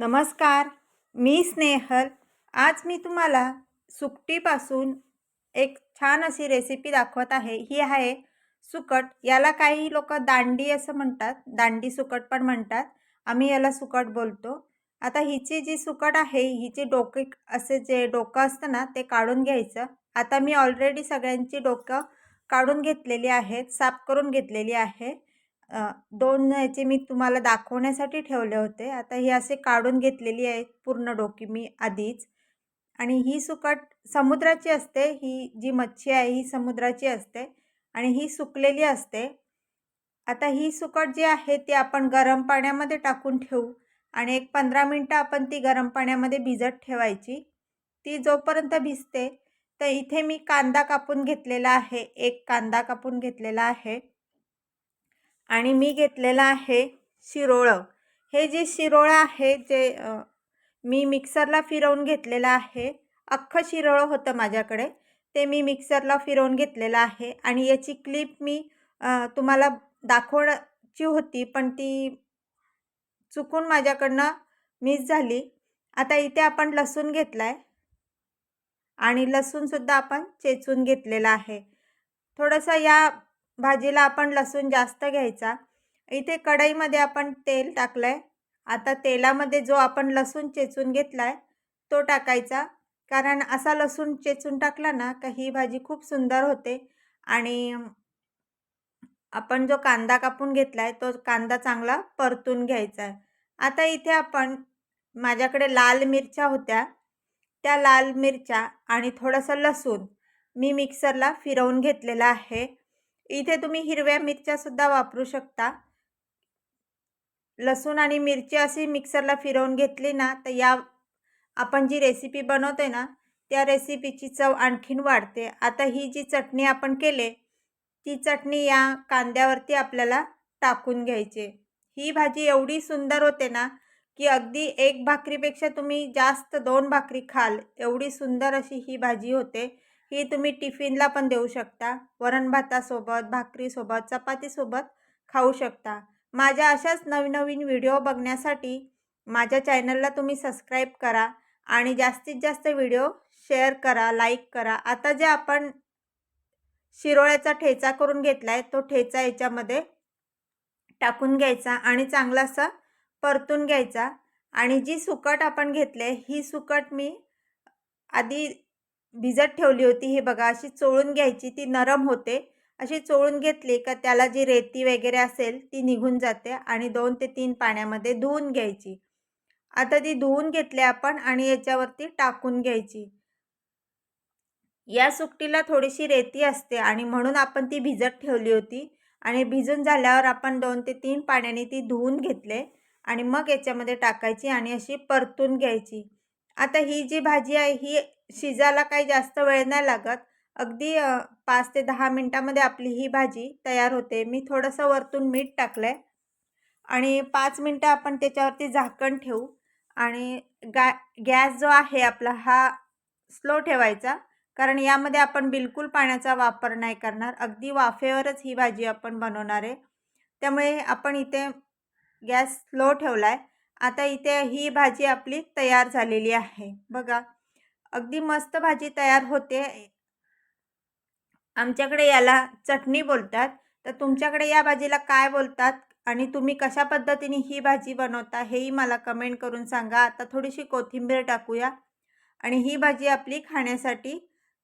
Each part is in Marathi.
नमस्कार मी स्नेहल. आज मी तुम्हाला सुकटीपासून एक छान अशी रेसिपी दाखवत आहे. ही आहे सुकट. याला काही लोक दांडी असं म्हणतात. दांडी सुकट पण म्हणतात. आम्ही याला सुकट बोलतो. आता हिची जी सुकट आहे हिची डोके असे जे डोकं असतं ना ते काढून घ्यायचं. आता मी ऑलरेडी सगळ्यांची डोकं काढून घेतलेली आहेत साफ करून घेतलेली आहे. दोन ह्याचे मी तुम्हाला दाखवण्यासाठी ठेवले होते. आता ही असे काढून घेतलेली आहे पूर्ण डोकी मी आधीच. आणि ही सुकट समुद्राची असते. ही जी मच्छी आहे ही समुद्राची असते. आणि ही सुकलेली असते. आता ही सुकट जी आहे ती आपण गरम पाण्यामध्ये टाकून ठेवू. आणि एक पंधरा मिनटं आपण ती गरम पाण्यामध्ये भिजत ठेवायची. ती जोपर्यंत भिजते तर इथे मी कांदा कापून घेतलेला आहे. एक कांदा कापून घेतलेला आहे. आणि मी घेतलेलं आहे शिरोळं. हे जे शिरोळं आहे जे मी मिक्सरला फिरवून घेतलेलं आहे अख्खं शिरोळं होतं माझ्याकडे. ते मी मिक्सरला फिरवून घेतलेलं आहे आणि याची क्लिप मी तुम्हाला दाखवण्याची होती पण ती चुकून माझ्याकडनं मिस झाली. आता इथे आपण लसूण घेतला आहे आणि लसूणसुद्धा आपण चेचून घेतलेला आहे. थोडंसं या भाजीला आपण लसूण जास्त घ्यायचा. इथे कढईमध्ये आपण तेल टाकलं आहे आता तेलामध्ये जो आपण लसूण चेचून घेतला आहे तो टाकायचा. कारण असा लसूण चेचून टाकला ना का ही भाजी खूप सुंदर होते. आणि आपण जो कांदा कापून घेतला आहे तो कांदा चांगला परतून घ्यायचा. आहे आता इथे आपण माझ्याकडे लाल मिरच्या होत्या. त्या लाल मिरच्या आणि थोडंसं लसूण मी मिक्सरला फिरवून घेतलेला आहे. इथे तुम्ही हिरव्या मिरच्यासुद्धा वापरू शकता. लसूण आणि मिरची अशी मिक्सरला फिरवून घेतली ना तर या आपण जी रेसिपी बनवते ना त्या रेसिपीची चव आणखीन वाढते. आता ही जी चटणी आपण केले ती चटणी या कांद्यावरती आपल्याला टाकून घ्यायची. ही भाजी एवढी सुंदर होते ना की अगदी एक भाकरीपेक्षा तुम्ही जास्त दोन भाकरी खाल एवढी सुंदर अशी ही भाजी होते. ही तुम्ही टिफिनला पण देऊ शकता. वरण भातासोबत भाकरीसोबत चपातीसोबत खाऊ शकता. माझ्या अशाच नवनवीन व्हिडिओ बघण्यासाठी माझ्या चॅनलला तुम्ही सबस्क्राईब करा आणि जास्तीत जास्त व्हिडिओ शेअर करा लाईक करा. आता जे आपण शिरोळ्याचा ठेचा करून घेतला आहे तो ठेचा याच्यामध्ये टाकून घ्यायचा आणि चांगलासा परतून घ्यायचा. आणि जी सुकट आपण घेतले ही सुकट मी आधी भिजत ठेवली होती. ही बघा अशी चोळून घ्यायची ती नरम होते. अशी चोळून घेतली का त्याला जी रेती वगैरे असेल ती निघून जाते आणि दोन ते तीन पाण्यामध्ये धुवून घ्यायची. आता ती धुवून घेतली आपण आणि याच्यावरती टाकून घ्यायची. या सुकटीला थोडीशी रेती असते आणि म्हणून आपण ती भिजत ठेवली होती आणि भिजून झाल्यावर आपण दोन ते तीन पाण्याने ती धुवून घेतले आणि मग याच्यामध्ये टाकायची आणि अशी परतून घ्यायची. आता ही जी भाजी आहे ही शिजायला काही जास्त वेळ नाही लागत. अगदी पाच ते दहा मिनटामध्ये आपली ही भाजी तयार होते. मी थोडंसं वरतून मीठ टाकलं आहे आणि पाच मिनटं आपण त्याच्यावरती झाकण ठेवू आणि गा गॅस जो आहे आपला हा स्लो ठेवायचा. कारण यामध्ये आपण बिलकुल पाण्याचा वापर नाही करणार. अगदी वाफेवरच ही भाजी आपण बनवणार आहे. त्यामुळे आपण इथे गॅस स्लो ठेवला आहे आता इथे ही भाजी आपली तयार झालेली आहे. बघा अगदी मस्त भाजी तयार होते. आमच्याकडे याला चटणी बोलतात. तर तुमच्याकडे या भाजीला काय बोलतात आणि तुम्ही कशा पद्धतीने ही भाजी बनवता हेही मला कमेंट करून सांगा. आता थोडीशी कोथिंबीर टाकूया. आणि ही भाजी आपली खाण्यासाठी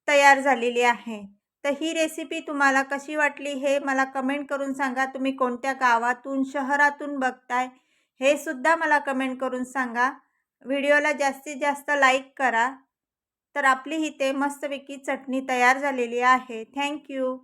तयार झालेली आहे. तर ही रेसिपी तुम्हाला कशी वाटली हे मला कमेंट करून सांगा. तुम्ही कोणत्या गावातून शहरातून बघताय? हे सुद्धा मला कमेंट करून सांगा. व्हिडिओला जास्तीत जास्त लाईक करा. तर आपली इथे मस्तपैकी चटणी तयार झालेली आहे. थँक्यू